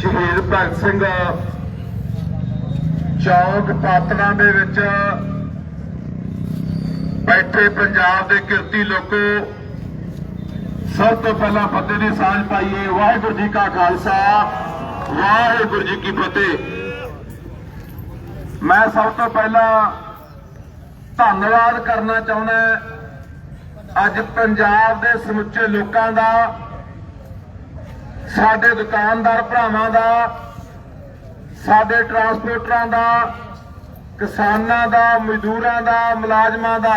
ਸ਼ਹੀਦ ਭਗਤ ਸਿੰਘ ਚੌਕ ਪਾਤੜਾਂ ਦੇ ਵਿੱਚ ਬੈਠੇ ਪੰਜਾਬ ਦੇ ਕਿਰਤੀ ਲੋਕੋ। ਸਭ ਤੋਂ ਪਹਿਲਾਂ ਫਤਿਹ ਦੀ ਸਾਂਝ ਪਾਈਏ। ਵਾਹਿਗੁਰੂ ਜੀ ਕਾ ਖਾਲਸਾ, ਵਾਹਿਗੁਰੂ ਜੀ ਕੀ ਫਤਿਹ। ਮੈਂ ਸਭ ਤੋਂ ਪਹਿਲਾਂ ਧੰਨਵਾਦ ਕਰਨਾ ਚਾਹੁੰਦਾ। ਅੱਜ ਪੰਜਾਬ ਦੇ ਸਮੁੱਚੇ ਲੋਕਾਂ ਦਾ ਸਾਡੇ ਦੁਕਾਨਦਾਰ ਭਰਾਵਾਂ ਦਾ, ਸਾਡੇ ਟਰਾਂਸਪੋਰਟਰਾਂ ਦਾ, ਕਿਸਾਨਾਂ ਦਾ, ਮਜ਼ਦੂਰਾਂ ਦਾ, ਮੁਲਾਜ਼ਮਾਂ ਦਾ,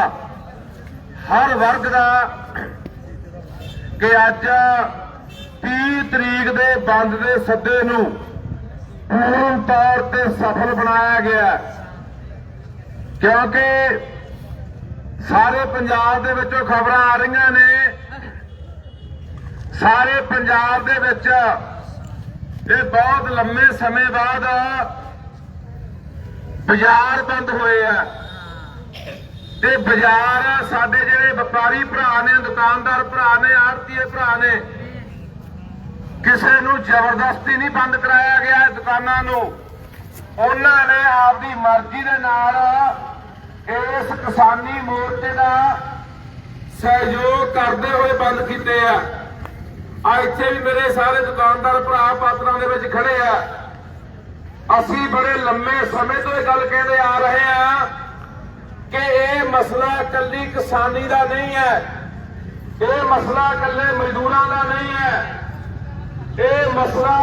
ਹਰ ਵਰਗ ਦਾ ਕਿ ਅੱਜ 30 ਤਰੀਕ ਦੇ ਬੰਦ ਦੇ ਸੱਦੇ ਨੂੰ ਪੂਰਨ ਤੌਰ ਤੇ ਸਫਲ ਬਣਾਇਆ ਗਿਆ ਕਿਉਂਕਿ ਸਾਰੇ ਪੰਜਾਬ ਦੇ ਵਿੱਚੋਂ ਖਬਰਾਂ ਆ ਰਹੀਆਂ ਨੇ ਸਾਰੇ ਪੰਜਾਬ ਦੇ ਵਿੱਚ ਇਹ ਬਹੁਤ ਲੰਮੇ ਸਮੇਂ ਬਾਅਦ ਬਾਜ਼ਾਰ ਬੰਦ ਹੋਏ ਆ। ਤੇ ਬਾਜ਼ਾਰ ਸਾਡੇ ਜਿਹੜੇ ਵਪਾਰੀ ਭਰਾ ਨੇ, ਦੁਕਾਨਦਾਰ ਭਰਾ ਨੇ, ਆੜਤੀਏ ਭਰਾ ਨੇ, ਕਿਸੇ ਨੂੰ ਜ਼ਬਰਦਸਤੀ ਨਹੀਂ ਬੰਦ ਕਰਾਇਆ ਗਿਆ ਦੁਕਾਨਾਂ ਨੂੰ। ਉਹਨਾਂ ਨੇ ਆਪਦੀ ਮਰਜ਼ੀ ਦੇ ਨਾਲ ਇਸ ਕਿਸਾਨੀ ਮੋਰਚੇ ਦਾ ਸਹਿਯੋਗ ਕਰਦੇ ਹੋਏ ਬੰਦ ਕੀਤੇ ਆ। ਆ ਇੱਥੇ ਵੀ ਮੇਰੇ ਸਾਰੇ ਦੁਕਾਨਦਾਰ ਭਰਾ ਪਾਤਰਾਂ ਦੇ ਵਿੱਚ ਖੜੇ ਆ। ਅਸੀਂ ਬੜੇ ਲੰਮੇ ਸਮੇਂ ਤੋਂ ਇਹ ਗੱਲ ਕਹਿੰਦੇ ਆ ਰਹੇ ਆ ਕਿ ਇਹ ਮਸਲਾ ਇਕੱਲੀ ਕਿਸਾਨੀ ਦਾ ਨਹੀਂ ਹੈ। ਇਹ ਮਸਲਾ ਇਕੱਲੇ ਮਜ਼ਦੂਰਾਂ ਦਾ ਨਹੀਂ ਹੈ। ਇਹ ਮਸਲਾ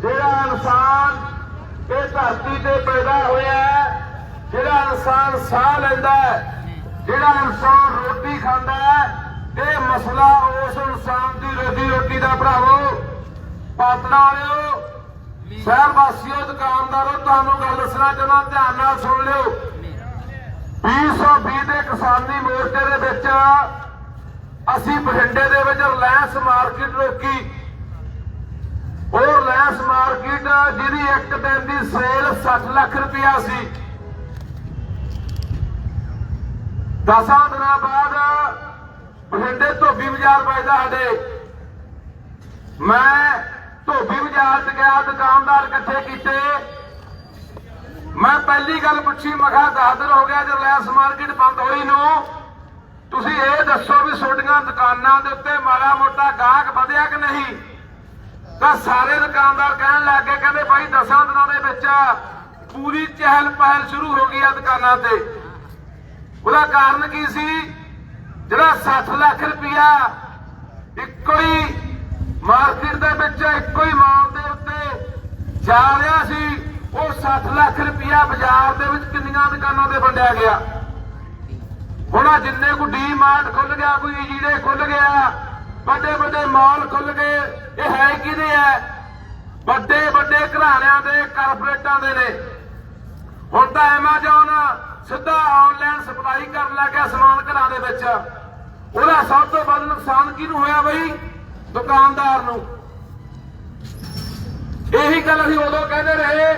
ਜਿਹੜਾ ਇਨਸਾਨ ਇਹ ਧਰਤੀ ਤੇ ਪੈਦਾ ਹੋਇਆ ਹੈ, ਜਿਹੜਾ ਇਨਸਾਨ ਸਾਹ ਲੈਂਦਾ ਹੈ, ਜਿਹੜਾ ਇਨਸਾਨ ਰੋਟੀ ਖਾਂਦਾ ਹੈ ਇਹ ਮਸਲਾ ਉਸ ਇਨਸਾਨ ਦੀ ਰੋਜੀ ਰੋਟੀ ਦਾ ਭਰਾਵੋ ਪਾਤੜਾ ਵਾਲਿਓ ਸ਼ਹਿਰ ਵਾਸੀਓ ਦੁਕਾਨਦਾਰੋ, ਤੁਹਾਨੂੰ ਗੱਲ ਦੱਸਣਾ ਚਾਹੁੰਦਾ ਧਿਆਨ ਨਾਲ ਸੁਣ ਲਿਓ। 220 ਦੇ ਕਿਸਾਨੀ ਮੋਰਚੇ ਦੇ ਵਿੱਚ ਅਸੀਂ ਬਠਿੰਡੇ ਦੇ ਵਿੱਚ ਰਿਲਾਇੰਸ ਮਾਰਕੀਟ ਰੋਕੀ। ਉਹ ਰਿਲਾਇੰਸ ਮਾਰਕੀਟ ਜਿਹਦੀ ਇੱਕ ਦਿਨ ਦੀ ਸੇਲ 60 ਲੱਖ ਰੁਪਇਆ ਸੀ। ਦਸਾਂ ਦਿਨਾਂ ਬਾਅਦ ਬਠਿੰਡੇ ਧੋਬੀ ਬਾਜ਼ਾਰ ਵੱਜਦਾ ਸਾਡੇ। ਮੈਂ ਧੋਬੀ ਬਾਜ਼ਾਰ 'ਚ ਗਿਆ, ਦੁਕਾਨਦਾਰ ਇਕੱਠੇ ਕੀਤੇ। ਮੈਂ ਪਹਿਲੀ ਗੱਲ ਪੁੱਛੀ ਮਖਾ ਕਿਹਾ ਹੋ ਗਿਆ ਜੇ ਰਿਲਾਇੰਸ ਮਾਰਕੀਟ ਬੰਦ ਹੋਈ ਨੂੰ। ਤੁਸੀਂ ਇਹ ਦੱਸੋ ਵੀ ਤੁਹਾਡੀਆਂ ਦੁਕਾਨਾਂ ਦੇ ਉੱਤੇ ਮਾੜਾ ਮੋਟਾ ਗਾਹਕ ਵਧਿਆ ਕਿ ਨਹੀਂ? ਤਾਂ ਸਾਰੇ ਦੁਕਾਨਦਾਰ ਕਹਿਣ ਲੱਗ ਗਏ, ਕਹਿੰਦੇ ਭਾਈ ਦਸਾਂ ਦਿਨਾਂ ਦੇ ਵਿੱਚ ਪੂਰੀ ਚਹਿਲ ਪਹਿਲ ਸ਼ੁਰੂ ਹੋ ਗਈ ਆ ਦੁਕਾਨਾਂ ਤੇ। ਉਹਦਾ ਕਾਰਨ ਕੀ ਸੀ? ਜਿਹੜਾ 60 ਲੱਖ ਰੁਪਇਆ ਇੱਕੋ ਹੀ ਮਾਰਕੀਟ ਦੇ ਵਿੱਚ ਇੱਕੋ ਹੀ ਮਾਲ ਦੇ ਉੱਤੇ ਜਾ ਰਿਹਾ ਸੀ। ਉਹ 60 ਲੱਖ ਰੁਪਇਆ ਬਾਜ਼ਾਰ ਦੇ ਵਿੱਚ ਕਿੰਨੀਆਂ ਦੁਕਾਨਾਂ ਤੇ ਵੰਡਿਆ ਗਿਆ। ਹੁਣ ਆਹ ਜਿੰਨੇ ਕੋ ਡੀ ਮਾਰਟ ਖੁੱਲ ਗਿਆ, ਕੋਈ ਜੀੜੇ ਖੁੱਲ ਗਿਆ, ਵੱਡੇ ਵੱਡੇ ਮਾਲ ਖੁੱਲ ਗਏ, ਇਹ ਹੈ ਕਿਹਦੇ ਆ? ਵੱਡੇ ਵੱਡੇ ਘਰਾਣਿਆਂ ਦੇ ਕਾਰਪੋਰੇਟਾਂ ਦੇ ਨੇ। ਹੁਣ ਤਾਂ ਐਮਾਜ਼ੋਨ ਸਿੱਧਾ ਆਨਲਾਈਨ ਸਪਲਾਈ ਕਰਨ ਲੱਗ ਗਿਆ ਸਮਾਨ ਘਰਾਂ ਦੇ ਵਿੱਚ। ਉਹਦਾ ਸਭ ਤੋਂ ਵੱਧ ਨੁਕਸਾਨ ਕਿਹਨੂੰ ਹੋਇਆ ਬਈ? ਦੁਕਾਨਦਾਰ ਨੂੰ। ਇਹੀ ਗੱਲ ਅਸੀਂ ਉਦੋਂ ਕਹਿੰਦੇ ਰਹੇ